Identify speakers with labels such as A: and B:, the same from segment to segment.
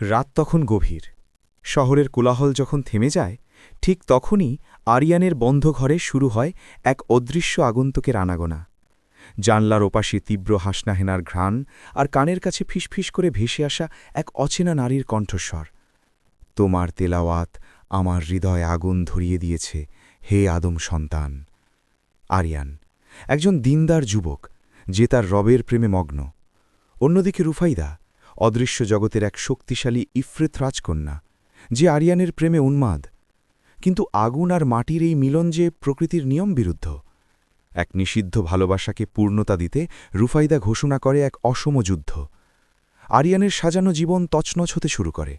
A: রাত তখন গভীর। শহরের কোলাহল যখন থেমে যায়, ঠিক তখনই আরিয়ানের বন্ধ ঘরে শুরু হয় এক অদৃশ্য আগন্তুকের আনাগোনা। জানলার ওপাশে তীব্র হাসনাহেনার ঘ্রাণ আর কানের কাছে ফিসফিস করে ভেসে আসা এক অচেনা নারীর কণ্ঠস্বর। তোমার তেলাওয়াত আমার হৃদয়ে আগুন ধরিয়ে দিয়েছে, হে আদম সন্তান। আরিয়ান, একজন দিনদার যুবক, যে তার রবের প্রেমে মগ্ন। অন্যদিকে রুফাইদা অদৃশ্য জগতের এক শক্তিশালী ইফ্রেত রাজকন্যা, যে আরিয়ানের প্রেমে উন্মাদ। কিন্তু আগুন আর মাটির এই মিলন যে প্রকৃতির নিয়ম বিরুদ্ধ, এক নিষিদ্ধ ভালোবাসাকে পূর্ণতা দিতে রুফাইদা ঘোষণা করে এক অসম যুদ্ধ। আরিয়ানের সাজানো জীবন তছনছ হতে শুরু করে।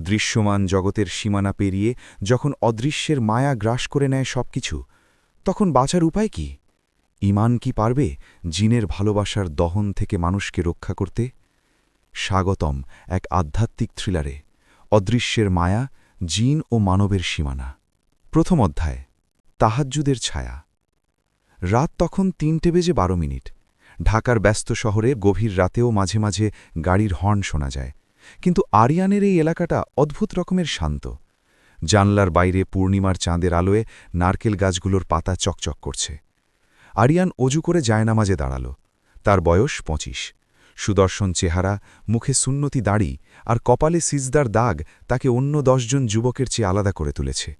A: দৃশ্যমান জগতের সীমানা পেরিয়ে যখন অদৃশ্যের মায়া গ্রাস করে নেয় সবকিছু, তখন বাঁচার উপায় কি? ইমান কি পারবে জিনের ভালোবাসার দহন থেকে মানুষকে রক্ষা করতে? স্বাগতম এক আধ্যাত্মিক থ্রিলারে, অদৃশ্যের মায়া, জিন ও মানবের সীমানা। প্রথম অধ্যায়, তাহাজ্জুদের ছায়া। রাত তখন তিনটে বেজে বারো মিনিট। ঢাকার ব্যস্ত শহরে গভীর রাতেও মাঝে মাঝে গাড়ির হর্ন শোনা যায়। কিন্তু আরিয়ানের এই এলাকাটা অদ্ভুত রকমের শান্ত। জানলার বাইরে পূর্ণিমার চাঁদের আলোয় নারকেল গাছগুলোর পাতা চকচক করছে। আরিয়ান অজু করে জায়নামাজে দাঁড়াল। তার বয়স পঁচিশ। সুদর্শন চেহারা, মুখে সুন্নতি দাড়ি আর কপালে সিজদার দাগ তাকে অন্য দশজন যুবকের চেয়ে আলাদা করে তুলেছে।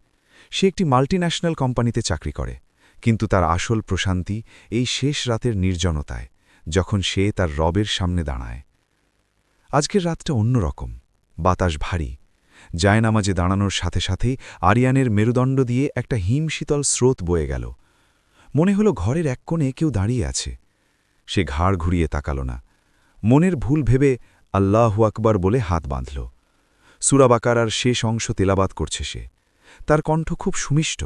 A: সে একটি মাল্টিন্যাশনাল কোম্পানিতে চাকরি করে, কিন্তু তার আসল প্রশান্তি এই শেষ রাতের নির্জনতায়, যখন সে তার রবের সামনে দাঁড়ায়। আজকের রাতটা অন্যরকম, বাতাস ভারী। জায়নামাজে দাঁড়ানোর সাথে সাথেই আরিয়ানের মেরুদণ্ড দিয়ে একটা হিমশীতল স্রোত বয়ে গেল। মনে হলো ঘরের এক কোণে কেউ দাঁড়িয়ে আছে। সে ঘাড় ঘুরিয়ে তাকাল না। মনের ভুল ভেবে আল্লাহু আকবার বলে হাত বাঁধল। সুরাবাকার আর শেষ অংশ তেলাবাত করছে সে। তার কণ্ঠ খুব সুমিষ্ট।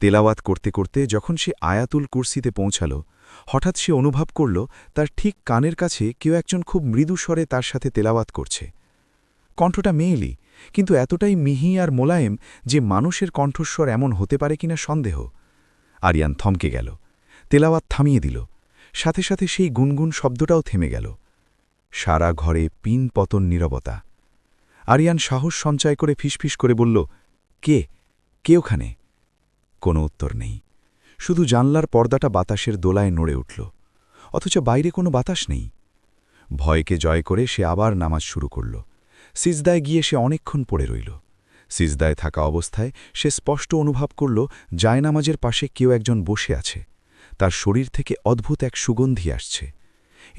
A: তেলাওয়াত করতে করতে যখন সে আয়াতুল কুর্সিতে পৌঁছাল, হঠাৎ সে অনুভব করল, তার ঠিক কানের কাছে কেউ একজন খুব মৃদু স্বরে তার সাথে তেলাওয়াত করছে। কণ্ঠটা মেয়েলি, কিন্তু এতটাই মিহি আর মোলায়েম যে মানুষের কণ্ঠস্বর এমন হতে পারে কিনা সন্দেহ। আরিয়ান থমকে গেল। তেলাওয়াত থামিয়ে দিল। সাথে সাথে সেই গুনগুন শব্দটাও থেমে গেল। সারা ঘরে পিন পতন নীরবতা। আরিয়ান সাহস সঞ্চয় করে ফিসফিস করে বলল, কে? কে ওখানে? কোনো উত্তর নেই। শুধু জানলার পর্দাটা বাতাসের দোলায় নড়ে উঠল। অথচ বাইরে কোনো বাতাস নেই। ভয়কে জয় করে সে আবার নামাজ শুরু করল। সিজদায় গিয়ে সে অনেকক্ষণ পড়ে রইল। সিজদায় থাকা অবস্থায় সে স্পষ্ট অনুভব করল, জায়নামাজের পাশে কেউ একজন বসে আছে। তার শরীর থেকে অদ্ভুত এক সুগন্ধি আসছে।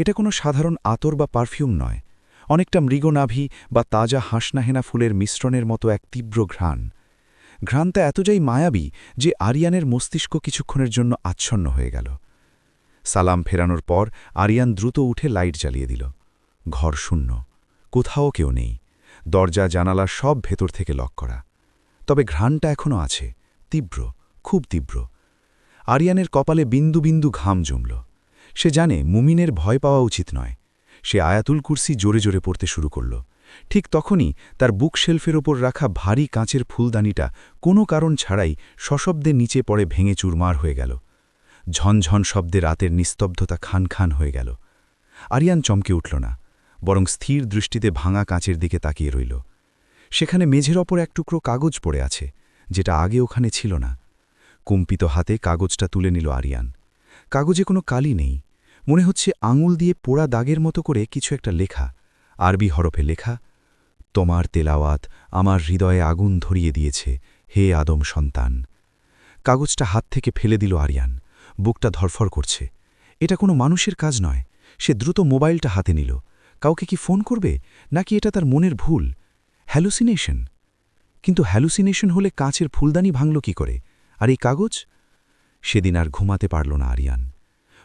A: এটা কোনো সাধারণ আতর বা পারফিউম নয়। অনেকটা মৃগনাভি বা তাজা হাঁসনাহেনা ফুলের মিশ্রণের মতো এক তীব্র ঘ্রাণ। ঘ্রাণটা এতটাই মায়াবী যে আরিয়ানের মস্তিষ্ক কিছুক্ষণের জন্য আচ্ছন্ন হয়ে গেল। সালাম ফেরানোর পর আরিয়ান দ্রুত উঠে লাইট জ্বালিয়ে দিল। ঘর শূন্য। কোথাও কেউ নেই। দরজা, জানালা সব ভেতর থেকে লক করা। তবে ঘ্রাণটা এখনও আছে। তীব্র, খুব তীব্র। আরিয়ানের কপালে বিন্দু বিন্দু ঘাম জমল। সে জানে মুমিনের ভয় পাওয়া উচিত নয়। সে আয়াতুল কুরসি জোরে জোরে পড়তে শুরু করল। ঠিক তখনই তার বুক শেলফের ওপর রাখা ভারী কাঁচের ফুলদানিটা কোনো কারণ ছাড়াই সশব্দে নিচে পড়ে ভেঙে চুরমার হয়ে গেল। ঝনঝন শব্দে রাতের নিস্তব্ধতা খান খান হয়ে গেল। আরিয়ান চমকে উঠল না, বরং স্থির দৃষ্টিতে ভাঙা কাঁচের দিকে তাকিয়ে রইল। সেখানে মেঝের ওপর এক টুকরো কাগজ পড়ে আছে, যেটা আগে ওখানে ছিল না। কুম্পিত হাতে কাগজটা তুলে নিল আরিয়ান। কাগজে কোনো কালি নেই। মনে হচ্ছে আঙুল দিয়ে পোড়া দাগের মতো করে কিছু একটা লেখা। আরবি হরফে লেখা, তোমার তেলাওয়াত আমার হৃদয়ে আগুন ধরিয়ে দিয়েছে, হে আদম সন্তান। কাগজটা হাত থেকে ফেলে দিল আরিয়ান। বুকটা ধরফর করছে। এটা কোনো মানুষের কাজ নয়। সে দ্রুত মোবাইলটা হাতে নিল। কাউকে কি ফোন করবে? নাকি এটা তার মনের ভুল? হ্যালুসিনেশন? কিন্তু হ্যালুসিনেশন হলে কাঁচের ফুলদানি ভাঙল কি করে? আর এই কাগজ? সেদিন আর ঘুমাতে পারল না আরিয়ান।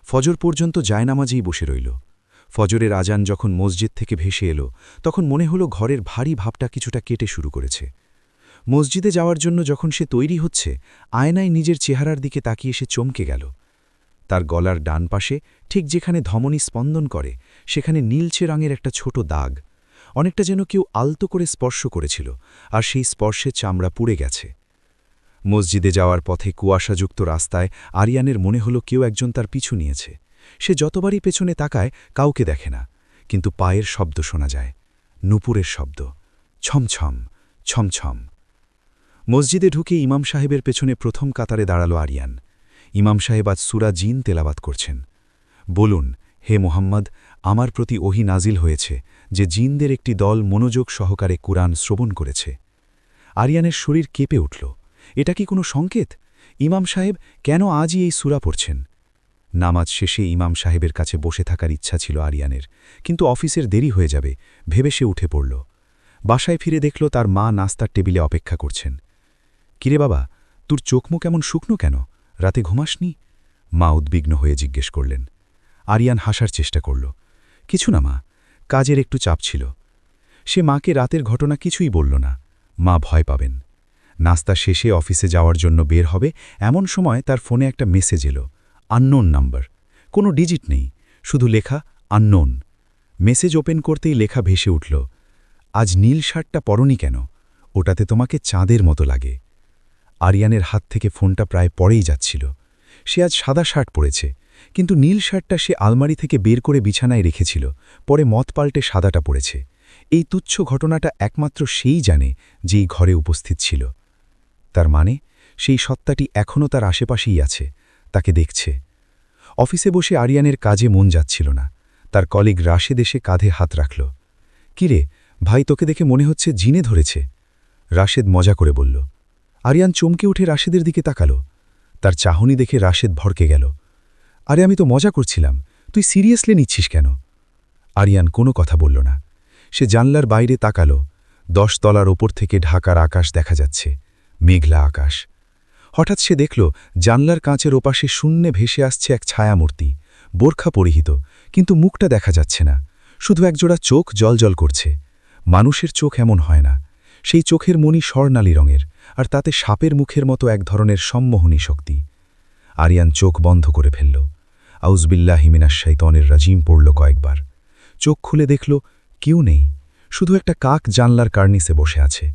A: ফজর পর্যন্ত জায়নামাজেই বসে রইল। ফজরের আজান যখন মসজিদ থেকে ভেসে এলো, তখন মনে হলো ঘরের ভারী ভাবটা কিছুটা কেটে শুরু করেছে। মসজিদে যাওয়ার জন্য যখন সে তৈরি হচ্ছে, আয়নায় নিজের চেহারার দিকে তাকিয়ে সে চমকে গেল। তার গলার ডান পাশে, ঠিক যেখানে ধমনী স্পন্দন করে, সেখানে নীলচে রঙের একটা ছোট দাগ। অনেকটা যেন কেউ আলতো করে স্পর্শ করেছিল, আর সেই স্পর্শে চামড়া পুড়ে গেছে। মসজিদে যাওয়ার পথে কুয়াশাযুক্ত রাস্তায় আরিয়ানের মনে হলো কেউ একজন তার পিছু নিয়েছে। সে যতবারই পেছনে তাকায়, কাউকে দেখে না। কিন্তু পায়ের শব্দ শোনা যায়।
B: নুপুরের শব্দ। ছমছম ছমছম মসজিদে ঢুকে ইমাম সাহেবের পেছনে প্রথম কাতারে দাঁড়াল আরিয়ান। ইমাম সাহেব আজ সুরা জিন তেলাবাত করছেন। বলুন, হে মোহাম্মদ, আমার প্রতি ওহি নাজিল হয়েছে যে জিনদের একটি দল মনোযোগ সহকারে কুরআন শ্রবণ করেছে। আরিয়ানের শরীর কেঁপে উঠল। এটা কি কোনো সংকেত? ইমাম সাহেব, কেন আজই এই সুরা পড়ছেন? নামাজ শেষে ইমাম সাহেবের কাছে বসে থাকার ইচ্ছা ছিল আরিয়ানের, কিন্তু অফিসের দেরি হয়ে যাবে, ভেবে সে উঠে পড়ল। বাসায় ফিরে দেখল তার মা নাস্তার টেবিলে অপেক্ষা করছেন। কিরে বাবা, তোর চোখমো কেমন শুকনো কেন? রাতে ঘুমাসনি? মা উদ্বিগ্ন হয়ে জিজ্ঞেস করলেন। আরিয়ান হাসার চেষ্টা করল। কিছু না মা, কাজের একটু চাপ ছিল। সে মাকে রাতের ঘটনা কিছুই বলল না। মা ভয় পাবেন। নাস্তা শেষে অফিসে যাওয়ার জন্য বের হবে, এমন সময় তার ফোনে একটা মেসেজ এলো, আননোন নাম্বার। কোনো ডিজিট নেই, শুধু লেখা, আননোন। মেসেজ ওপেন করতেই লেখা ভেসে উঠল, আজ নীল শার্টটা পরনি কেন? ওটাতে তোমাকে চাঁদের মতো লাগে। আরিয়ানের হাত থেকে ফোনটা প্রায় পরেই যাচ্ছিল, সে আজ সাদা শার্ট পরেছে, কিন্তু নীল শার্টটা সে আলমারি থেকে বের করে বিছানায় রেখেছিল, পরে মত পাল্টে সাদাটা পড়েছে এই তুচ্ছ ঘটনাটা একমাত্র সেই জানে যেই ঘরে উপস্থিত ছিল। তার মানে সেই সত্তাটি এখনও তার আশেপাশেই আছে, তাকে দেখছে। অফিসে বসে আরিয়ানের কাজে মন যাচ্ছিল না। তার কলিগ রাশেদ এসে কাঁধে হাত রাখল। কিরে, ভাই, তোকে দেখে মনে হচ্ছে জিনে ধরেছে? রাশেদ মজা করে বলল। আরিয়ান চমকে উঠে রাশেদের দিকে তাকালো। তার চাহনি দেখে রাশেদ ভরকে গেল। আরে, আমি তো মজা করছিলাম। তুই সিরিয়াসলি নিচ্ছিস কেন? আরিয়ান কোনো কথা বলল না। সে জানলার বাইরে তাকালো। দশ তলার ওপর থেকে ঢাকার আকাশ দেখা যাচ্ছে। মেঘলা আকাশ। হঠাৎ সে দেখল, জানলার কাঁচের ওপাশে শূন্যে ভেসে আসছে এক ছায়ামূর্তি। বোরখা পরিহিত, কিন্তু মুখটা দেখা যাচ্ছে না। শুধু একজোড়া চোখ জলজল করছে। মানুষের চোখ এমন হয় না। সেই চোখের মনি স্বর্ণালী রঙের, আর তাতে সাপের মুখের মতো এক ধরনের সম্মোহনী শক্তি। আরিয়ান চোখ বন্ধ করে ফেলল। আউজবিল্লাহ হিমিনাস শৈতনের রাজিম পড়ল কয়েকবার। চোখ খুলে দেখল, কেউ নেই। শুধু একটা কাক জানলার কার্নিসে বসে আছে।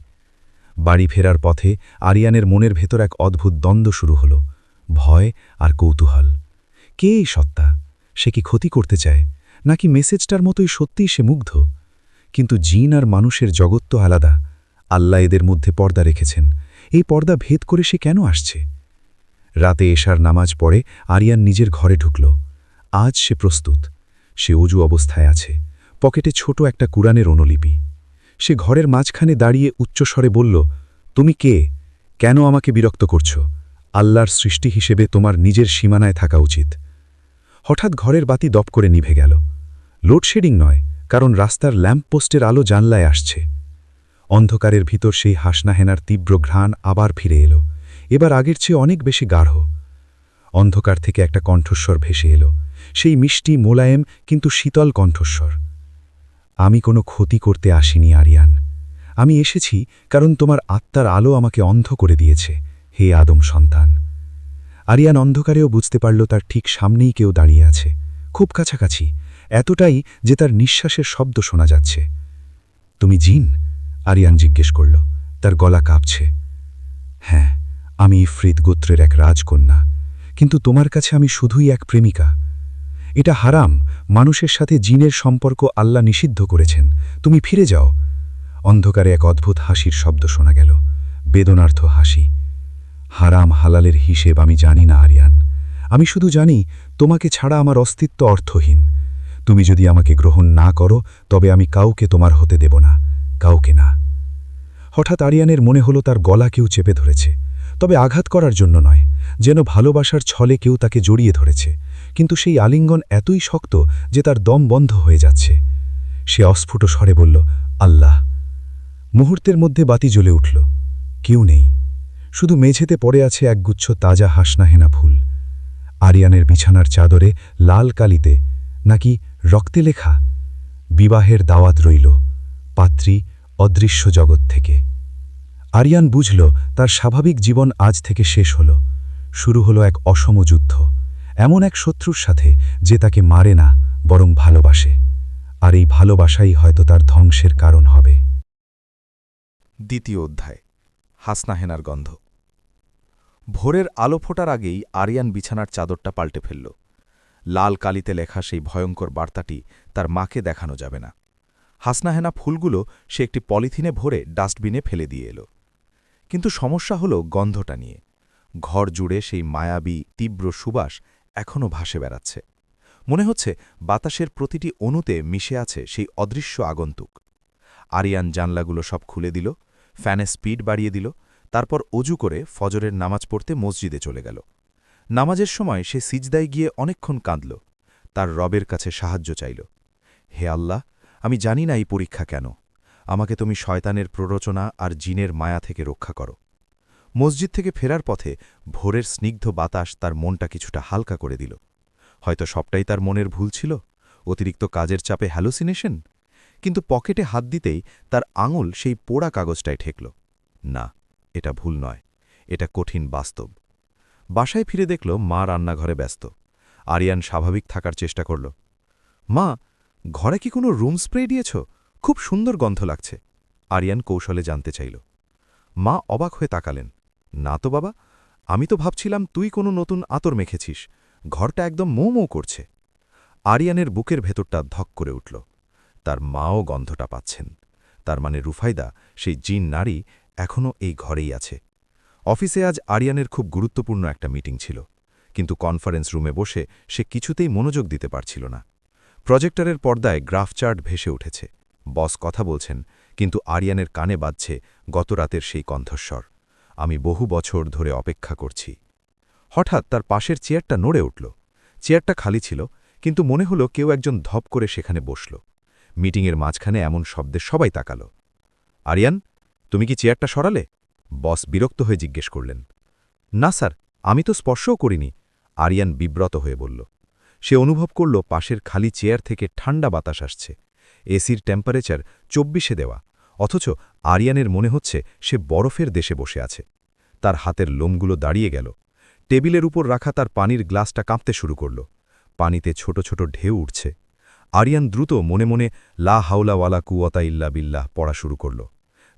B: বাড়ি ফেরার পথে আরিয়ানের মনের ভেতর এক অদ্ভুত দ্বন্দ্ব শুরু হল, ভয় আর কৌতূহল। কে এই সত্তা? সে কি ক্ষতি করতে চায়? নাকি মেসেজটার মতোই সত্যিই সে মুগ্ধ? কিন্তু জিন আর মানুষের জগৎ তো আলাদা, আল্লাহ এদের মধ্যে পর্দা রেখেছেন। এই পর্দা ভেদ করে সে কেন আসছে? রাতে এশার নামাজ পড়ে আরিয়ান নিজের ঘরে ঢুকল। আজ সে প্রস্তুত, সে অজু অবস্থায় আছে। পকেটে ছোট একটা কুরআনের অনুলিপি। সে ঘরের মাঝখানে দাঁড়িয়ে উচ্চস্বরে বলল, তুমি কে? কেন আমাকে বিরক্ত করছ? আল্লাহর সৃষ্টি হিসেবে তোমার নিজের সীমানায় থাকা উচিত। হঠাৎ ঘরের বাতি দপ করে নিভে গেল। লোডশেডিং নয়, কারণ রাস্তার ল্যাম্পপোস্টের আলো জানলায় আসছে। অন্ধকারের ভিতর সেই হাসনাহেনার তীব্র ঘ্রাণ আবার ফিরে এলো। এবার আগের চেয়ে অনেক বেশি গাঢ়। অন্ধকার থেকে একটা কণ্ঠস্বর ভেসে এলো। সেই মিষ্টি মোলায়েম, কিন্তু শীতল কণ্ঠস্বর। আমি কোনো ক্ষতি করতে আসিনি, আরিয়ান। আমি এসেছি কারণ তোমার আত্মার আলো আমাকে অন্ধ করে দিয়েছে, হে আদম সন্তান। আরিয়ান অন্ধকারেও বুঝতে পারল তার ঠিক সামনেই কেউ দাঁড়িয়ে আছে। খুব কাছাকাছি, এতটাই যে তার নিঃশ্বাসের শব্দ শোনা যাচ্ছে। তুমি জিন? আরিয়ান জিজ্ঞেস করল। তার গলা কাঁপছে। হ্যাঁ আমি ইফরিদ গোত্রের এক রাজকন্যা, কিন্তু তোমার কাছে আমি শুধুই এক প্রেমিকা। এটা হারাম মানুষের সাথে জিনের সম্পর্ক আল্লাহ নিষিদ্ধ করেছেন। তুমি ফিরে যাও। অন্ধকারে এক অদ্ভুত হাসির শব্দ শোনা গেল। বেদনার্থ হাসি। হারাম হালালের হিসেব আমি জানি না, আরিয়ান। আমি শুধু জানি, তোমাকে ছাড়া আমার অস্তিত্ব অর্থহীন। তুমি যদি আমাকে গ্রহণ না করো, তবে আমি কাউকে তোমার হতে দেব না। কাউকে না। হঠাৎ আরিয়ানের মনে হলো তার গলা কেউ চেপে ধরেছে। তবে আঘাত করার জন্য নয়। যেন ভালোবাসার ছলে কেউ তাকে জড়িয়ে ধরেছে। কিন্তু সেই আলিঙ্গন এতই শক্ত যে তার দম বন্ধ হয়ে যাচ্ছে। সে অস্ফুট স্বরে বলল, আল্লাহ! মুহূর্তের মধ্যে বাতি জ্বলে উঠল। কেউ নেই। শুধু মেঝেতে পড়ে আছে একগুচ্ছ তাজা হাসনাহেনা ফুল। আরিয়ানের বিছানার চাদরে লাল কালিতে নাকি রক্তে লেখা, বিবাহের দাওয়াত রইল, পাত্রী অদৃশ্য জগৎ থেকে। আরিয়ান বুঝল, তার স্বাভাবিক জীবন আজ থেকে শেষ হল। শুরু হলো এক অসম যুদ্ধ। এমন এক শত্রুর সাথে যে তাকে মারে না, বরং ভালোবাসে। আর এই ভালোবাসাই হয়তো তার ধ্বংসের কারণ হবে।
A: দ্বিতীয় অধ্যায় হাসনাহেনার গন্ধ। ভোরের আলো ফোটার আগেই আরিয়ান বিছানার চাদরটা পাল্টে ফেলল। লাল কালিতে লেখা সেই ভয়ঙ্কর বার্তাটি তার মাকে দেখানো যাবে না। হাসনাহেনা ফুলগুলো সে একটি পলিথিনে ভরে ডাস্টবিনে ফেলে দিয়ে এলো। কিন্তু সমস্যা হলো গন্ধটা নিয়ে। ঘর জুড়ে সেই মায়াবী, তীব্র সুবাস এখনও ভাসে বেড়াচ্ছে। মনে হচ্ছে বাতাসের প্রতিটি অণুতে মিশে আছে সেই অদৃশ্য আগন্তুক। আরিয়ান জানলাগুলো সব খুলে দিল ফ্যানে স্পিড বাড়িয়ে দিল, তারপর অজু করে ফজরের নামাজ পড়তে মসজিদে চলে গেল। নামাজের সময় সে সিজদায় গিয়ে অনেকক্ষণ কাঁদল, তার রবের কাছে সাহায্য চাইল। হে আল্লাহ, আমি জানি না এই পরীক্ষা কেন। আমাকে তুমি শয়তানের প্ররোচনা আর জিনের মায়া থেকে রক্ষা করো। মসজিদ থেকে ফেরার পথে ভোরের স্নিগ্ধ বাতাস তার মনটা কিছুটা হালকা করে দিল। হয়তো সবটাই তার মনের ভুল ছিল, অতিরিক্ত কাজের চাপে হ্যালোসিনেশন? কিন্তু পকেটে হাত দিতেই তার আঙুল সেই পোড়া কাগজটায় ঠেকল। না, এটা ভুল নয়, এটা কঠিন বাস্তব। বাসায় ফিরে দেখল মা রান্নাঘরে ব্যস্ত। আরিয়ান স্বাভাবিক থাকার চেষ্টা করল। মা, ঘরে কি কোনো রুম স্প্রে দিয়েছ? খুব সুন্দর গন্ধ লাগছে। আরিয়ান কৌশলে জানতে চাইল। মা অবাক হয়ে তাকালেন। না তো বাবা, আমি তো ভাবছিলাম তুই কোনো নতুন আতর মেখেছিস, ঘরটা একদম মৌ মৌ করছে। আরিয়ানের বুকের ভেতরটা ধক করে উঠল। তার মাও গন্ধটা পাচ্ছেন। তার মানে রুফাইদা, সেই জিন নারী এখনও এই ঘরেই আছে। অফিসে আজ আরিয়ানের খুব গুরুত্বপূর্ণ একটা মিটিং ছিল। কিন্তু কনফারেন্স রুমে বসে সে কিছুতেই মনোযোগ দিতে পারছিল না। প্রজেক্টরের পর্দায় গ্রাফ চার্ট ভেসে উঠেছে। বস কথা বলছেন, কিন্তু আরিয়ানের কানে বাজছে গত রাতের সেই কণ্ঠস্বর। আমি বহু বছর ধরে অপেক্ষা করছি। হঠাৎ তার পাশের চেয়ারটা নড়ে উঠল। চেয়ারটা খালি ছিল, কিন্তু মনে হলো কেউ একজন ধপ করে সেখানে বসল। মিটিংয়ের মাঝখানে এমন শব্দে সবাই তাকাল। আরিয়ান, তুমি কি চেয়ারটা সরালে? বস বিরক্ত হয়ে জিজ্ঞেস করলেন। না, স্যার, আমি তো স্পর্শও করিনি। আরিয়ান বিব্রত হয়ে বলল। সে অনুভব করল পাশের খালি চেয়ার থেকে ঠান্ডা বাতাস আসছে। এসির টেম্পারেচার চব্বিশে দেওয়া। অথচ আরিয়ানের মনে হচ্ছে সে বরফের দেশে বসে আছে। তার হাতের লোমগুলো দাঁড়িয়ে গেল। টেবিলের উপর রাখা তার পানির গ্লাসটা কাঁপতে শুরু করল। পানিতে ছোট ছোট ঢেউ উঠছে। আরিয়ান দ্রুত মনে মনে লা হাওলাওয়ালা কুয়তা ইল্লা বিল্লাহ পড়া শুরু করল।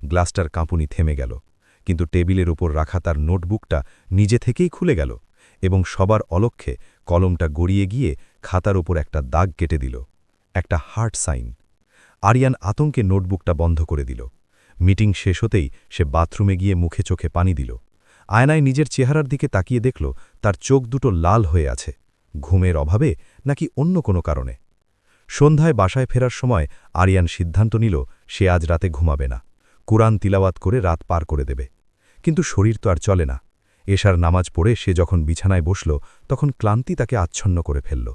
A: গ্লাসটার কাঁপুনি থেমে গেল। কিন্তু টেবিলের ওপর রাখা তার নোটবুকটা নিজে থেকেই খুলে গেল এবং সবার অলক্ষ্যে কলমটা গড়িয়ে গিয়ে খাতার ওপর একটা দাগ কেটে দিল। একটা হার্ট সাইন। আরিয়ান আতঙ্কে নোটবুকটা বন্ধ করে দিল। মিটিং শেষ হতেই সে বাথরুমে গিয়ে মুখে চোখে পানি দিল। আয়নায় নিজের চেহারার দিকে তাকিয়ে দেখল, তার চোখ দুটো লাল হয়ে আছে। ঘুমের অভাবে নাকি অন্য কোনো কারণে? সন্ধ্যায় বাসায় ফেরার সময় আরিয়ান সিদ্ধান্ত নিল, সে আজ রাতে ঘুমাবে না। কুরআন তিলাওয়াত করে রাত পার করে দেবে। কিন্তু শরীর তো আর চলে না। এশার নামাজ পড়ে সে যখন বিছানায় বসল, তখন ক্লান্তি তাকে আচ্ছন্ন করে ফেলল।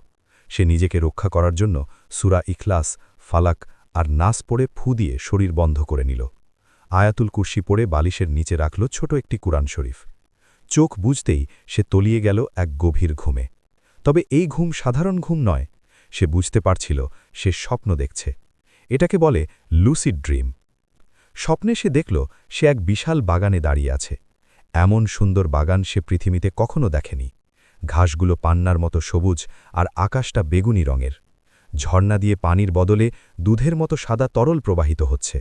A: সে নিজেকে রক্ষা করার জন্য সুরা ইখলাস, ফালাক আর নাস পড়ে ফু দিয়ে শরীর বন্ধ করে নিল। আয়াতুল কুর্সি পড়ে বালিশের নিচে রাখল ছোট একটি কুরআন শরীফ। চোখ বুঝতেই সে তলিয়ে গেল এক গভীর ঘুমে। তবে এই ঘুম সাধারণ ঘুম নয়, সে বুঝতে পারছিল সে স্বপ্ন দেখছে। এটাকে বলে লুসিড ড্রিম স্বপ্নে সে দেখল সে এক বিশাল বাগানে দাঁড়িয়ে আছে। এমন সুন্দর বাগান সে পৃথিবীতে কখনো দেখেনি। ঘাসগুলো পান্নার মতো সবুজ আর আকাশটা বেগুনি রঙের। ঝর্ণা দিয়ে পানির বদলে দুধের মতো সাদা তরল প্রবাহিত হচ্ছে,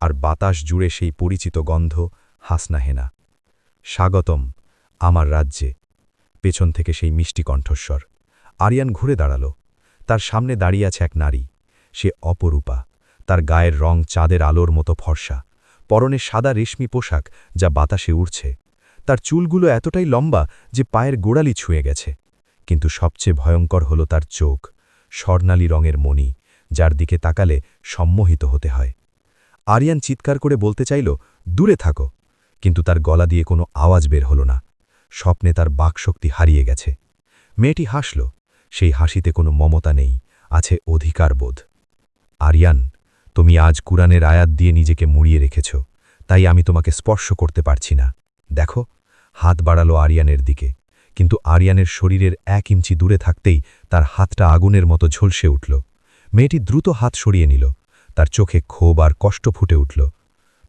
A: আর বাতাস জুড়ে সেই পরিচিত গন্ধ হাসনাহেনা। স্বাগতম আমার রাজ্যে, পেছন থেকে সেই মিষ্টি কণ্ঠস্বর। আরিয়ান ঘুরে দাঁড়াল। তার সামনে দাঁড়িয়ে আছে এক নারী। সে অপরূপা। তার গায়ের রং চাঁদের আলোর মতো ফর্সা। পরনে সাদা রেশমি পোশাক যা বাতাসে উড়ছে। তার চুলগুলো এতটাই লম্বা যে পায়ের গোড়ালি ছুঁয়ে গেছে। কিন্তু সবচেয়ে ভয়ঙ্কর হল তার চোখ। স্বর্ণালী রঙের মণি, যার দিকে তাকালে সম্মোহিত হতে হয়। আরিয়ান চিৎকার করে বলতে চাইল, দূরে থাকো। কিন্তু তার গলা দিয়ে কোনো আওয়াজ বের হল না। স্বপ্নে তার বাকশক্তি হারিয়ে গেছে। মেয়েটি হাসল, সেই হাসিতে কোনো মমতা নেই, আছে অধিকারবোধ। আরিয়ান, তুমি আজ কুরআনের আয়াত দিয়ে নিজেকে মুড়িয়ে রেখেছ, তাই আমি তোমাকে স্পর্শ করতে পারছি না। দেখো, হাত বাড়ালো আরিয়ানের দিকে। কিন্তু আরিয়ানের শরীরের এক ইঞ্চি দূরে থাকতেই তার হাতটা আগুনের মতো ঝলসে উঠল। মেয়েটি দ্রুত হাত সরিয়ে নিল। তার চোখে ক্ষোভ আর কষ্ট ফুটে উঠল।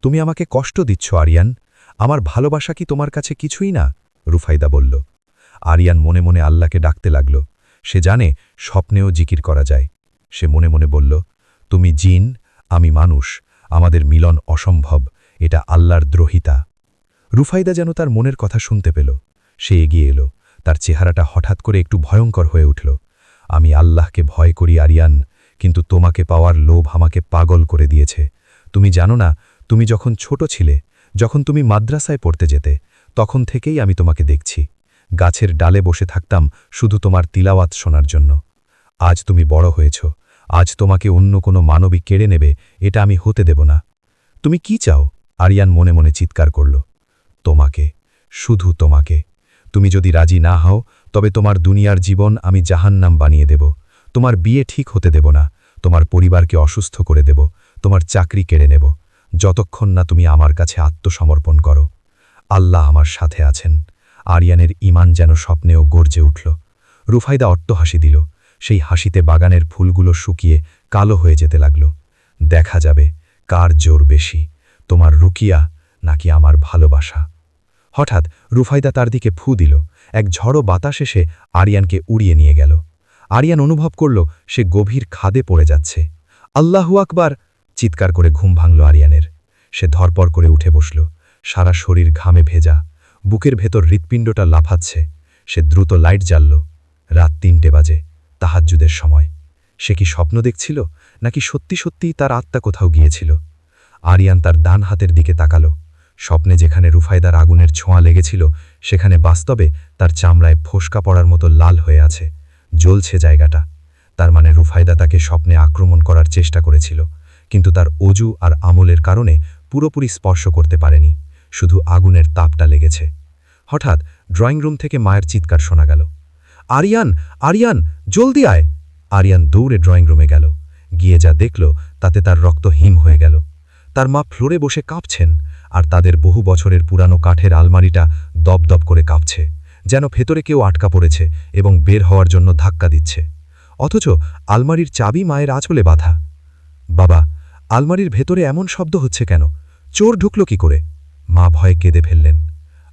A: তুমি আমাকে কষ্ট দিচ্ছ, আরিয়ান। আমার ভালোবাসা কি তোমার কাছে কিছুই না? রুফাইদা বলল। আরিয়ান মনে মনে আল্লাহকে ডাকতে লাগল। সে জানে স্বপ্নেও জিকির করা যায়। সে মনে মনে বলল, তুমি জিন, আমি মানুষ। আমাদের মিলন অসম্ভব। এটা আল্লাহর দ্রোহিতা। রুফাইদা যেন তার মনের কথা শুনতে পেল। সে এগিয়ে এলো। তার চেহারাটা হঠাৎ করে একটু ভয়ঙ্কর হয়ে উঠল। আমি আল্লাহকে ভয় করি, আরিয়ান,
B: কিন্তু তোমাকে পাওয়ার লোভ আমাকে পাগল করে দিয়েছে। তুমি জানো না, তুমি যখন ছোট ছিলে, যখন তুমি মাদ্রাসায় পড়তে যেতে, তখন থেকেই আমি তোমাকে দেখছি। গাছের ডালে বসে থাকতাম শুধু তোমার তিলাওয়াত শোনার জন্য। আজ তুমি বড় হয়েছ, আজ তোমাকে অন্য কোনো মানবী কেড়ে নেবে, এটা আমি হতে দেব না। তুমি কি চাও? আরিয়ান মনে মনে চিৎকার করল। তোমাকে, শুধু তোমাকে। তুমি যদি রাজি না হও, তবে তোমার দুনিয়ার জীবন আমি জাহান্নাম বানিয়ে দেব। তোমার বিয়ে ঠিক হতে দেব না। তোমার পরিবারকে অসুস্থ করে দেব। তোমার চাকরি কেড়ে নেব। যতক্ষণ না তুমি আমার কাছে আত্মসমর্পণ করো। আল্লাহ আমার সাথে আছেন। আরিয়ানের ইমান যেন স্বপ্নেও গর্জে উঠল। রুফাইদা অট্টহাসি দিল। সেই হাসিতে বাগানের ফুলগুলো শুকিয়ে কালো হয়ে যেতে লাগল। দেখা যাবে কার জোর বেশি। তোমার রুকিয়া নাকি আমার ভালোবাসা? হঠাৎ রুফাইদা তার দিকে ফু দিল। এক ঝড়ো বাতাস এসে আরিয়ানকে উড়িয়ে নিয়ে গেল। আরিয়ান অনুভব করল সে গভীর খাদে পড়ে যাচ্ছে। আল্লাহু আকবার! চিৎকার করে ঘুম ভাঙল আরিয়ানের। সে ধরপর করে উঠে বসল। সারা শরীর ঘামে ভেজা। বুকের ভেতর হৃৎপিণ্ডটা লাফাচ্ছে। সে দ্রুত লাইট জ্বালল। রাত তিনটে বাজে। তাহাজ্জুদের সময়। সে কি স্বপ্ন দেখছিল? নাকি সত্যি সত্যিই তার আত্মা কোথাও গিয়েছিল? আরিয়ান তার ডান হাতের দিকে তাকালো। স্বপ্নে যেখানে রুফায়দার আগুনের ছোঁয়া লেগেছিল, সেখানে বাস্তবে তার চামড়ায় ফোসকা পড়ার মতো লাল হয়ে আছে। জ্বলছে জায়গাটা। তার মানে রুফায়দা তাকে স্বপ্নে আক্রমণ করার চেষ্টা করেছিল, কিন্তু তার অজু আর আমলের কারণে পুরোপুরি স্পর্শ করতে পারেনি, শুধু আগুনের তাপটা লেগেছে। হঠাৎ ড্রয়িং রুম থেকে মায়ের চিৎকার শোনা গেল। আরিয়ান আরিয়ান, জলদি আয়! আরিয়ান দৌড়ে ড্রয়িং রুমে গেল। গিয়ে যা দেখল, তাতে তার রক্ত হিম হয়ে গেল। তার মা ফ্লোরে বসে কাঁপছেন আর তাদের বহু বছরের পুরানো কাঠের আলমারিটা দপদপ করে কাঁপছে, যেন ভেতরে কেউ আটকা পড়েছে এবং বের হওয়ার জন্য ধাক্কা দিচ্ছে। অথচ আলমারির চাবি মায়ের আঁচলে বাঁধা। বাবা, আলমারির ভেতরে এমন শব্দ হচ্ছে কেন? চোর ঢুকল কি করে? মা ভয়ে কেঁদে ফেললেন।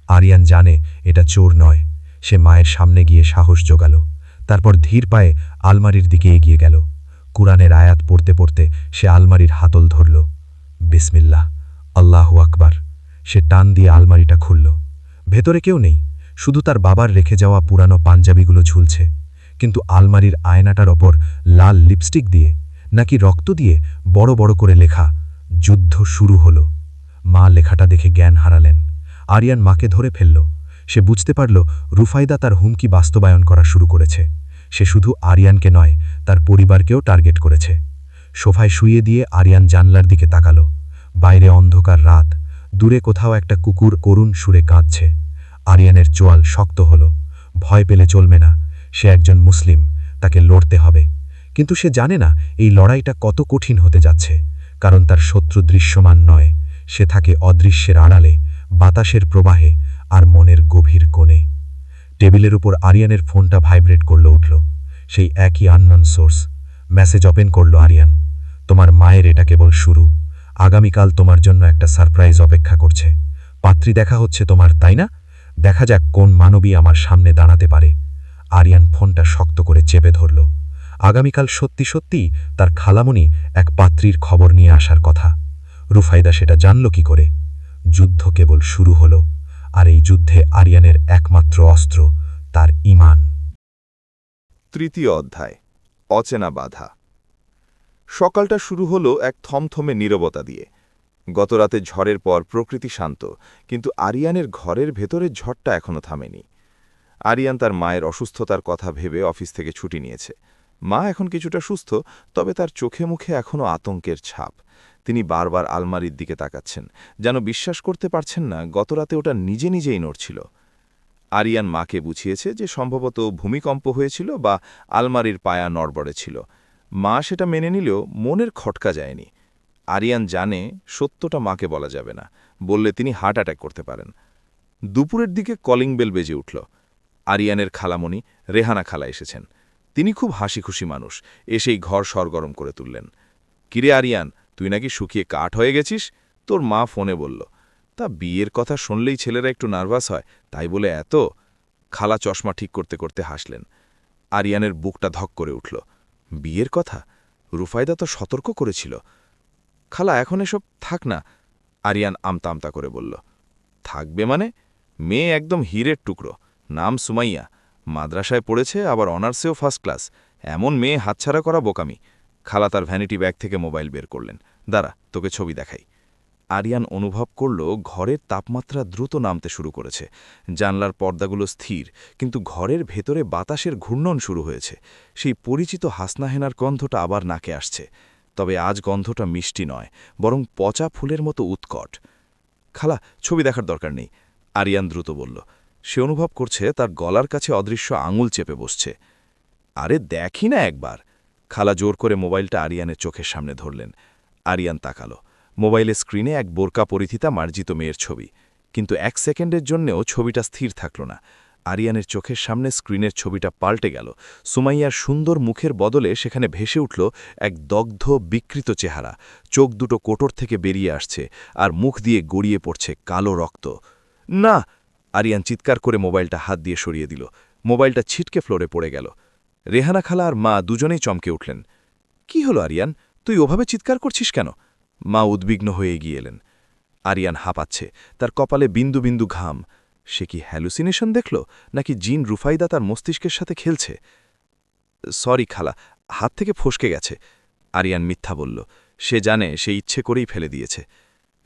B: আরিয়ান জানে এটা চোর নয়। সে মায়ের সামনে গিয়ে সাহস জোগাল, তারপর ধীর পায়ে আলমারির দিকে এগিয়ে গেল। কুরআনের আয়াত পড়তে পড়তে সে আলমারির হাতল ধরল। বিসমিল্লাহ, আল্লাহু আকবার। সে টান দিয়ে আলমারিটা খুলল। ভেতরে কেউ নেই, শুধু তার বাবার রেখে যাওয়া পুরানো পাঞ্জাবিগুলো ঝুলছে। কিন্তু আলমারির আয়নাটার ওপর লাল লিপস্টিক দিয়ে, নাকি রক্ত দিয়ে বড় বড় করে লেখা, যুদ্ধ শুরু হলো। মা লেখাটা দেখে জ্ঞান হারালেন। আরিয়ান মাকে ধরে ফেলল। সে বুঝতে পারল রুফাইদা তার হুমকি বাস্তবায়ন করা শুরু করেছে। সে শুধু আরিয়ানকে নয়, তার পরিবারকেও টার্গেট করেছে। সোফায় শুয়ে দিয়ে আরিয়ান জানলার দিকে তাকালো। বাইরে অন্ধকার রাত। দূরে কোথাও একটা কুকুর করুণ সুরে কাঁদছে। আরিয়ানের চোয়াল শক্ত হল। ভয় পেলে চলবে না। সে একজন মুসলিম, তাকে লড়তে হবে। কিন্তু সে জানে না, এই লড়াইটা কত কঠিন হতে যাচ্ছে। কারণ তার শত্রু দৃশ্যমান নয়। সে থাকে অদৃশ্যের আড়ালে, বাতাসের প্রবাহে আর মনের গভীর কোণে। টেবিলের উপর আরিয়ানের ফোনটা ভাইব্রেট করল, উঠল। সেই একই আননন সোর্স মেসেজ ওপেন করল আরিয়ান। তোমার মায়ের এটা কেবল শুরু। আগামীকাল তোমার জন্য একটা সারপ্রাইজ অপেক্ষা করছে। পাত্রী দেখা হচ্ছে তোমার, তাই না? দেখা যাক কোন মানবী আমার সামনে দাঁড়াতে পারে। আরিয়ান ফোনটা শক্ত করে চেপে ধরল। আগামীকাল সত্যি সত্যি তার খালামণি এক পাত্রীর খবর নিয়ে আসার কথা। রুফাইদা সেটা জানল কি করে? যুদ্ধ কেবল শুরু হল, আর এই যুদ্ধে আরিয়ানের একমাত্র অস্ত্র তার ইমান।
C: তৃতীয় অধ্যায়। অচেনা বাধা। সকালটা শুরু হলো এক থমথমে নীরবতা দিয়ে। গতরাতে ঝড়ের পর প্রকৃতি শান্ত, কিন্তু আরিয়ানের ঘরের ভেতরে ঝড়টা এখনও থামেনি। আরিয়ান তার মায়ের অসুস্থতার কথা ভেবে অফিস থেকে ছুটি নিয়েছে। মা এখন কিছুটা সুস্থ, তবে তার চোখে মুখে এখনও আতঙ্কের ছাপ। তিনি বারবার আলমারির দিকে তাকাচ্ছেন, যেন বিশ্বাস করতে পারছেন না গতরাতে ওটা নিজে নিজেই নড়ছিল। আরিয়ান মাকে বুঝিয়েছে যে সম্ভবত ভূমিকম্প হয়েছিল বা আলমারির পায়া নড়বড়ে ছিল। মা সেটা মেনে নিলেও মনের খটকা যায়নি। আরিয়ান জানে সত্যটা মাকে বলা যাবে না। বললে তিনি হার্ট অ্যাটাক করতে পারেন। দুপুরের দিকে কলিং বেল বেজে উঠল। আরিয়ানের খালামণি রেহানা খালা এসেছেন। তিনি খুব হাসি খুশি মানুষ। এসেই ঘর সরগরম করে তুললেন। কিরে আরিয়ান, তুই নাকি শুকিয়ে কাঠ হয়ে গেছিস? তোর মা ফোনে বলল। তা বিয়ের কথা শুনলেই ছেলেরা একটু নার্ভাস হয়, তাই বলে এত খালা চশমা ঠিক করতে করতে হাসলেন। আরিয়ানের বুকটা ধক করে উঠল। বিয়ের কথা? রুফায়দা তো সতর্ক করেছিল। খালা, এখন এসব থাক না, আরিয়ান আমতা আমতা করে বলল। থাকবে মানে? মেয়ে একদম হীরের টুকরো। নাম সুমাইয়া। মাদ্রাসায় পড়েছে, আবার অনার্সেও ফার্স্ট ক্লাস। এমন মেয়ে হাতছাড়া করা বোকামি। খালা তার ভ্যানিটি ব্যাগ থেকে মোবাইল বের করলেন। দাঁড়া, তোকে ছবি দেখাই। আরিয়ান অনুভব করল ঘরের তাপমাত্রা দ্রুত নামতে শুরু করেছে। জানলার পর্দাগুলো স্থির, কিন্তু ঘরের ভেতরে বাতাসের ঘূর্ণন শুরু হয়েছে। সেই পরিচিত হাসনাহেনার গন্ধটা আবার নাকে আসছে। তবে আজ গন্ধটা মিষ্টি নয়, বরং পচা ফুলের মতো উৎকট। খালা, ছবি দেখার দরকার নেই, আরিয়ান দ্রুত বলল। সে অনুভব করছে তার গলার কাছে অদৃশ্য আঙুল চেপে বসছে। আরে দেখি না একবার। খালা জোর করে মোবাইলটা আরিয়ানের চোখের সামনে ধরলেন। আরিয়ান তাকালো। মোবাইলের স্ক্রিনে এক বোরকা পরিধিতা মার্জিত মেয়ের ছবি। কিন্তু এক সেকেন্ডের জন্যেও ছবিটা স্থির থাকল না। আরিয়ানের চোখের সামনে স্ক্রিনের ছবিটা পাল্টে গেল। সুমাইয়ার সুন্দর মুখের বদলে সেখানে ভেসে উঠল এক দগ্ধ, বিকৃত চেহারা। চোখ দুটো কোটর থেকে বেরিয়ে আসছে আর মুখ দিয়ে গড়িয়ে পড়ছে কালো রক্ত। না! আরিয়ান চিৎকার করে মোবাইলটা হাত দিয়ে সরিয়ে দিল। মোবাইলটা ছিটকে ফ্লোরে পড়ে গেল। রেহানা খালা আর মা দুজনেই চমকে উঠলেন। কি হলো আরিয়ান? তুই ওভাবে চিৎকার করছিস কেন? মা উদ্বিগ্ন হয়ে এগিয়ে এলেন। আরিয়ান হাঁপাচ্ছে, তার কপালে বিন্দু বিন্দু ঘাম। সে কি হ্যালুসিনেশন দেখল, নাকি জিন রুফাইদা তার মস্তিষ্কের সাথে খেলছে? সরি খালা, হাত থেকে ফসকে গেছে। আরিয়ান মিথ্যা বলল, সে জানে, সে ইচ্ছে করেই ফেলে দিয়েছে।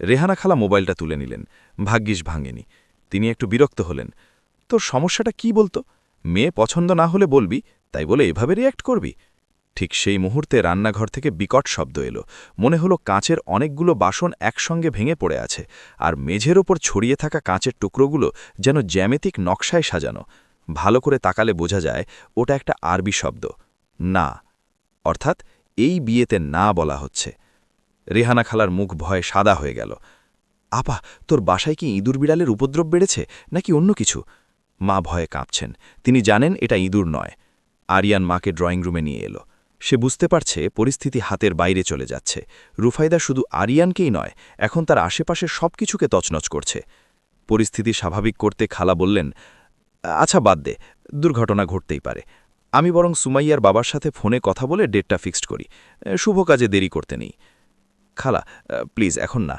C: রেহানা খালা মোবাইলটা তুলে নিলেন, ভাগ্যিস ভাঙেনি। তিনি একটু বিরক্ত হলেন, তোর সমস্যাটা কি বলতো? মেয়ে পছন্দ না হলে বলবি, তাই বলে এভাবে রিয়্যাক্ট করবি? ঠিক সেই মুহূর্তে রান্নাঘর থেকে বিকট শব্দ এলো। মনে হলো কাঁচের অনেকগুলো বাসন একসঙ্গে ভেঙে পড়ে আছে, আর মেঝের ওপর ছড়িয়ে থাকা কাঁচের টুকরোগুলো যেন জ্যামিতিক নকশায় সাজানো। ভালো করে তাকালে বোঝা যায়, ওটা একটা আরবি শব্দ। না, অর্থাৎ এই বিয়েতে না বলা হচ্ছে। রেহানা খালার মুখ ভয়ে সাদা হয়ে গেল। আপা, তোর বাসায় কি ইঁদুর বিড়ালের উপদ্রব বেড়েছে, নাকি অন্য কিছু? মা ভয়ে কাঁপছেন। তিনি জানেন এটা ইঁদুর নয়। আরিয়ান মাকে ড্রয়িং রুমে নিয়ে এলো। সে বুঝতে পারছে পরিস্থিতি হাতের বাইরে চলে যাচ্ছে। রুফাইদা শুধু আরিয়ানকেই নয়, এখন তার আশেপাশে সব কিছুকে তছনছ করছে। পরিস্থিতি স্বাভাবিক করতে খালা বললেন আচ্ছা বাদ দে, দুর্ঘটনা ঘটতেই পারে। আমি বরং সুমাইয়ার বাবার সাথে ফোনে কথা বলে ডেটটা ফিক্সড করি। শুভ কাজে দেরি করতে নেই। খালা, প্লিজ, এখন না।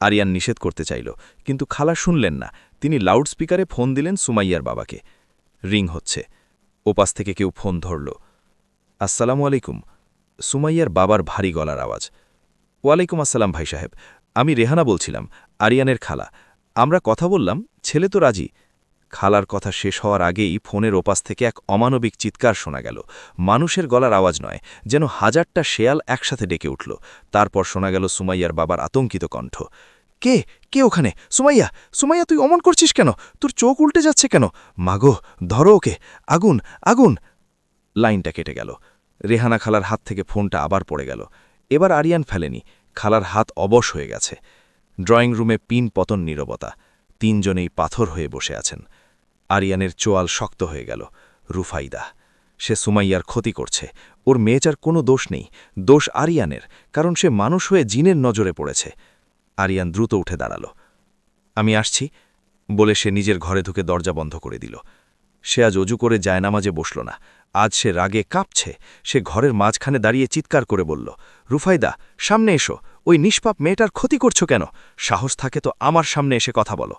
C: আরিয়ান নিষেধ করতে চাইল, কিন্তু খালা শুনলেন না। তিনি লাউডস্পিকারে ফোন দিলেন সুমাইয়ার বাবাকে। রিং হচ্ছে। ওপাশ থেকে কেউ ফোন ধরল। আসসালামু আলাইকুম। সুমাইয়ার বাবার ভারী গলার আওয়াজ। ওয়ালাইকুম আসসালাম ভাই সাহেব, আমি রেহানা বলছিলাম, আরিয়ানের খালা। আমরা কথা বললাম, ছেলে তো রাজি। খালার কথা শেষ হওয়ার আগেই ফোনের ওপাশ থেকে এক অমানবিক চিৎকার শোনা গেল। মানুষের গলার আওয়াজ নয়, যেন হাজারটা শেয়াল একসাথে ডেকে উঠল। তারপর শোনা গেল সুমাইয়ার বাবার আতঙ্কিত কণ্ঠ। কে? কে ওখানে? সুমাইয়া! সুমাইয়া, তুই অমন করছিস কেন? তোর চোখ উল্টে যাচ্ছে কেন? মাগো, ধরো ওকে। আগুন আগুন! লাইনটা কেটে গেল। রেহানা খালার হাত থেকে ফোনটা আবার পড়ে গেল। এবার আরিয়ান ফেলেনি। খালার হাত অবশ হয়ে গেছে। ড্রয়িং রুমে পিন পতন নীরবতা। তিনজনেই পাথর হয়ে বসে আছেন। আরিয়ানের চোয়াল শক্ত হয়ে গেল। রুফাইদা। সে সুমাইয়ার ক্ষতি করছে। ওর মেয়েটার কোনো দোষ নেই। দোষ আরিয়ানের, কারণ সে মানুষ হয়ে জিনের নজরে পড়েছে। আরিয়ান দ্রুত উঠে দাঁড়াল। আমি আসছি, বলে সে নিজের ঘরে ঢুকে দরজা বন্ধ করে দিল। সে আজ অজু করে জায়নামাজে বসল না। আজ সে রাগে কাঁপছে। সে ঘরের মাঝখানে দাঁড়িয়ে চিৎকার করে বলল, রুফাইদা, সামনে এসো। ওই নিষ্পাপ মেয়েটার ক্ষতি করছ কেন? সাহস থাকে তো আমার সামনে এসে কথা বলো।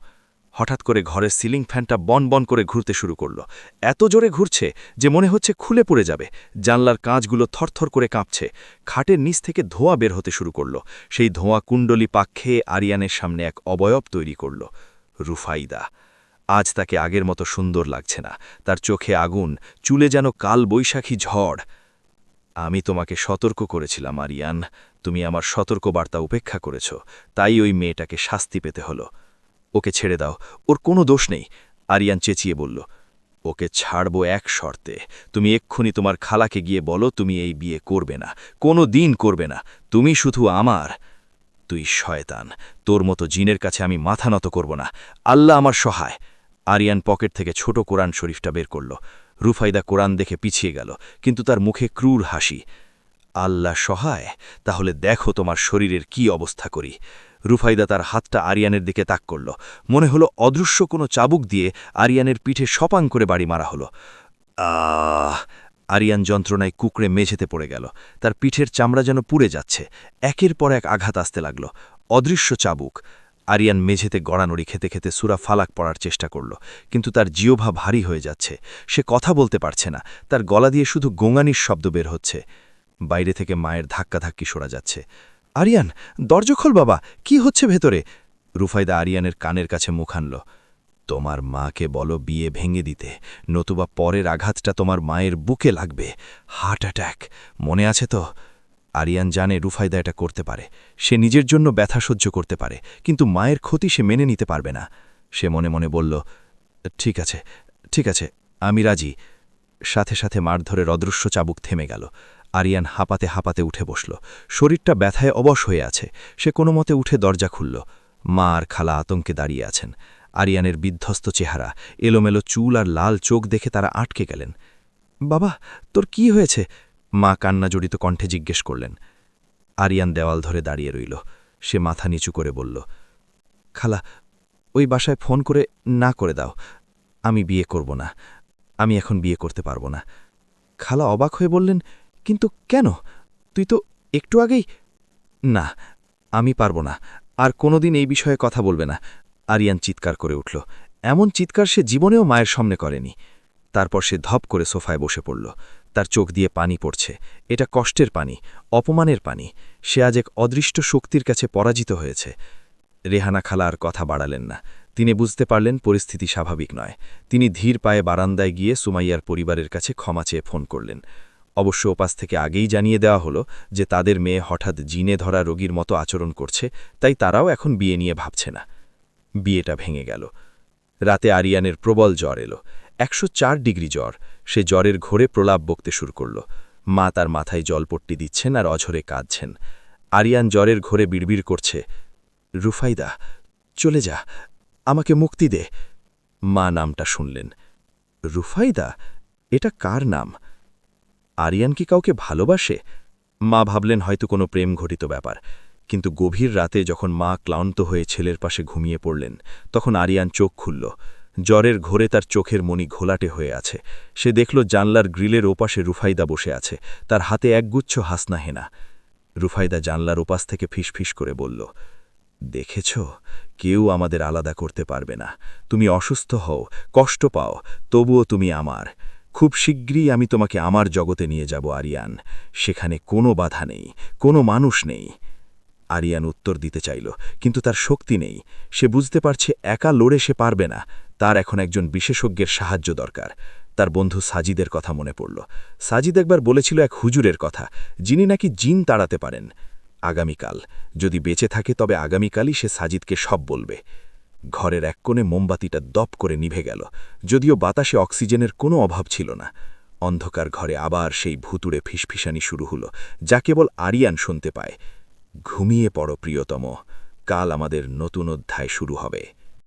C: হঠাৎ করে ঘরের সিলিং ফ্যানটা বন বন করে ঘুরতে শুরু করল। এত জোরে ঘুরছে যে মনে হচ্ছে খুলে পড়ে যাবে। জানলার কাঁচগুলো থরথর করে কাঁপছে। খাটের নিচ থেকে ধোঁয়া বের হতে শুরু করল। সেই ধোঁয়া কুণ্ডলি পাক খেয়ে আরিয়ানের সামনে এক অবয়ব তৈরি করল। রুফাইদা আজ তাকে আগের মতো সুন্দর লাগছে না। তার চোখে আগুন, চুলে যেন কাল বৈশাখী ঝড়। আমি তোমাকে সতর্ক করেছিলাম, আরিয়ান। তুমি আমার সতর্ক বার্তা উপেক্ষা করেছ। তাই ওই মেয়েটাকে শাস্তি পেতে হলো। ওকে ছেড়ে দাও। ওর কোনো দোষ নেই, আরিয়ান চেঁচিয়ে বলল। ওকে ছাড়ব এক শর্তে। তুমি এক্ষুনি তোমার খালাকে গিয়ে বলো, তুমি এই বিয়ে করবে না। কোনো দিন করবে না। তুমি শুধু আমার। তুই শয়তান। তোর মতো জিনের কাছে আমি মাথা নত করব না। আল্লাহ আমার সহায়। আরিয়ান পকেট থেকে ছোট কোরআন শরীফটা বের করল। রুফাইদা কোরআন দেখে পিছিয়ে গেল, কিন্তু তার মুখে ক্রূর হাসি। আল্লাহ সহায়, তাহলে দেখো তোমার শরীরের কি অবস্থা করি। রুফাইদা তার হাতটা আরিয়ানের দিকে তাক করল। মনে হলো অদৃশ্য কোনো চাবুক দিয়ে আরিয়ানের পিঠে সপাং করে বাড়ি মারা হলো। আহ, আরিয়ান যন্ত্রণায় কুকড়ে মেঝেতে পড়ে গেল। তার পিঠের চামড়া যেন পুড়ে যাচ্ছে। একের পর এক আঘাত আসতে লাগল। অদৃশ্য চাবুক। আরিয়ান মেঝেতে গড়ানড়ি খেতে খেতে সুরা ফালাক পড়ার চেষ্টা করল, কিন্তু তার জিওভা ভারী হয়ে যাচ্ছে। সে কথা বলতে পারছে না, তার গলা দিয়ে শুধু গোঙানির শব্দ বের হচ্ছে।
B: বাইরে থেকে মায়ের ধাক্কাধাক্কি সরা যাচ্ছে। আরিয়ান, দরজা খোল বাবা, কি হচ্ছে ভেতরে? রুফাইদা আরিয়ানের কানের কাছে মুখ আনল। তোমার মাকে বলো বিয়ে ভেঙে দিতে, নতুবা পরের আঘাতটা তোমার মায়ের বুকে লাগবে। হার্ট অ্যাট্যাক মনে আছে তো? আরিয়ান জানে রুফায়দা এটা করতে পারে। সে নিজের জন্য ব্যথা সহ্য করতে পারে, কিন্তু মায়ের ক্ষতি সে মেনে নিতে পারবে না। সে মনে মনে বলল, ঠিক আছে ঠিক আছে, আমি রাজি। সাথে সাথে মারধরের অদৃশ্য চাবুক থেমে গেল। আরিয়ান হাঁপাতে হাঁপাতে উঠে বসল। শরীরটা ব্যথায় অবশ হয়ে আছে। সে কোনো মতে উঠে দরজা খুলল। মা আর খালা আতঙ্কে দাঁড়িয়ে আছেন। আরিয়ানের বিধ্বস্ত চেহারা, এলোমেলো চুল আর লাল চোখ দেখে তারা আটকে গেলেন। বাবা, তোর কি হয়েছে? মা কান্না জড়িত কণ্ঠে জিজ্ঞেস করলেন, আরিয়ান দেওয়াল ধরে দাঁড়িয়ে রইল। সে মাথা নিচু করে বলল, খালা, ওই বাসায় ফোন করে না করে দাও, আমি বিয়ে করব না, আমি এখন বিয়ে করতে পারব না। খালা অবাক হয়ে বললেন, কিন্তু কেন? তুই তো একটু আগেই? না, আমি পারব না, আর কোনোদিন এই বিষয়ে কথা বলবে না, আরিয়ান চিৎকার করে উঠল। এমন চিৎকার সে জীবনেও মায়ের সামনে করেনি। তারপর সে ধপ করে সোফায় বসে পড়ল। তার চোখ দিয়ে পানি পড়ছে। এটা কষ্টের পানি, অপমানের পানি। সে আজ এক অদৃষ্ট শক্তির কাছে পরাজিত হয়েছে। রেহানা খালা আর কথা বাড়ালেন না। তিনি বুঝতে পারলেন পরিস্থিতি স্বাভাবিক নয়। তিনি ধীর পায়ে বারান্দায় গিয়ে সুমাইয়ার পরিবারের কাছে ক্ষমা চেয়ে ফোন করলেন। অবশ্য ওপাশ থেকে আগেই জানিয়ে দেওয়া হলো যে তাদের মেয়ে হঠাৎ জিনে ধরা রোগীর মতো আচরণ করছে, তাই তারাও এখন বিয়ে নিয়ে ভাবছে না। বিয়েটা ভেঙে গেল। রাতে আরিয়ানের প্রবল জ্বর এলো। একশো চার ডিগ্রি জ্বর। সে জ্বরের ঘোরে প্রলাপ বকতে শুরু করল। মা তার মাথায় জলপট্টি দিচ্ছেন আর অঝরে কাঁদছেন। আরিয়ান জ্বরের ঘোরে বিড়বিড় করছে। রুফাইদা, চলে যা। আমাকে মুক্তি দে। মা নামটা শুনলেন। রুফাইদা? এটা কার নাম? আরিয়ান কি কাউকে ভালোবাসে? মা ভাবলেন হয়তো কোনো প্রেম ঘটিত ব্যাপার। কিন্তু গভীর রাতে যখন মা ক্লান্ত হয়ে ছেলের পাশে ঘুমিয়ে পড়লেন, তখন আরিয়ান চোখ খুলল। জ্বরের ঘোরে তার চোখের মনি ঘোলাটে হয়ে আছে। সে দেখল জানলার গ্রিলের ওপাশে রুফাইদা বসে আছে। তার হাতে একগুচ্ছ হাসনা হেনা। রুফাইদা জানলার ওপাশ থেকে ফিসফিস করে বলল, দেখেছ, কেউ আমাদের আলাদা করতে পারবে না। তুমি অসুস্থ হও, কষ্ট পাও, তবুও তুমি আমার। খুব শীঘ্রই আমি তোমাকে আমার জগতে নিয়ে যাব, আরিয়ান। সেখানে কোনো বাধা নেই, কোনো মানুষ নেই। আরিয়ান উত্তর দিতে চাইল, কিন্তু তার শক্তি নেই। সে বুঝতে পারছে একা লড়ে সে পারবে না। তার এখন একজন বিশেষজ্ঞের সাহায্য দরকার। তার বন্ধু সাজিদের কথা মনে পড়ল। সাজিদ একবার বলেছিল এক হুজুরের কথা, যিনি নাকি জিন তাড়াতে পারেন। আগামীকাল, যদি বেঁচে থাকে তবে আগামীকালই সে সাজিদকে সব বলবে। ঘরের এক কোণে মোমবাতিটা দপ করে নিভে গেল, যদিও বাতাসে অক্সিজেনের কোনো অভাব ছিল না। অন্ধকার ঘরে আবার সেই ভুতুড়ে ফিসফিসানি শুরু হলো, যা কেবল আরিয়ান শুনতে পায়। ঘুমিয়ে পড়ো প্রিয়তম। কাল আমাদের নতুন অধ্যায় শুরু হবে।